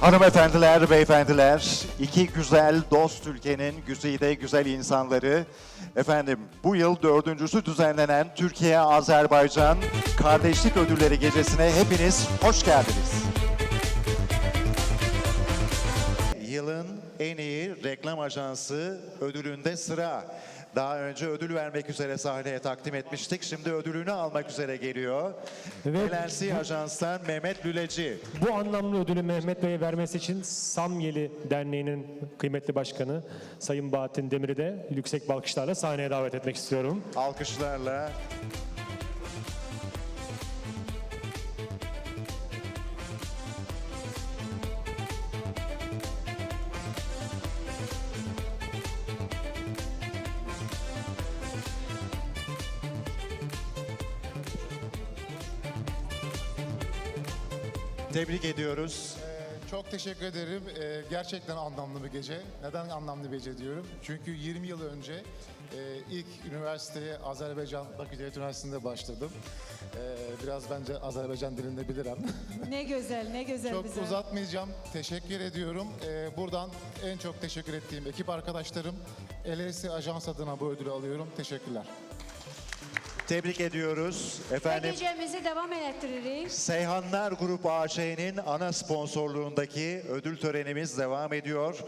Hanımefendiler, beyefendiler, iki güzel dost ülkenin güzide güzel insanları. Efendim, bu yıl dördüncüsü düzenlenen Türkiye-Azerbaycan Kardeşlik Ödülleri Gecesi'ne hepiniz hoş geldiniz. Yılın en iyi reklam ajansı ödülünde sıra. Daha önce ödül vermek üzere sahneye takdim etmiştik. Şimdi ödülünü almak üzere geliyor. Evet. LNC Ajans'tan Mehmet Lüleci. Bu anlamlı ödülü Mehmet Bey'e vermesi için Samyeli Derneği'nin kıymetli başkanı Sayın Bahattin Demir'i de yüksek alkışlarla sahneye davet etmek istiyorum. Alkışlarla Tebrik ediyoruz. Çok teşekkür ederim. Ee, gerçekten anlamlı bir gece. Neden anlamlı bir gece diyorum? Çünkü 20 yıl önce e, ilk üniversiteye Azerbaycan Bakü Devlet Üniversitesi'nde başladım. Ee, biraz bence Azerbaycan dilinde bilirim. Ne güzel, ne güzel çok bize. uzatmayacağım. Teşekkür ediyorum. Ee, buradan en çok teşekkür ettiğim ekip arkadaşlarım. LSE Ajans adına bu ödülü alıyorum. Teşekkürler. Tebrik ediyoruz. Ve Efendim gecemizi devam ettiririk. Seyhanlar Grup AŞ'nin ana sponsorluğundaki ödül törenimiz devam ediyor.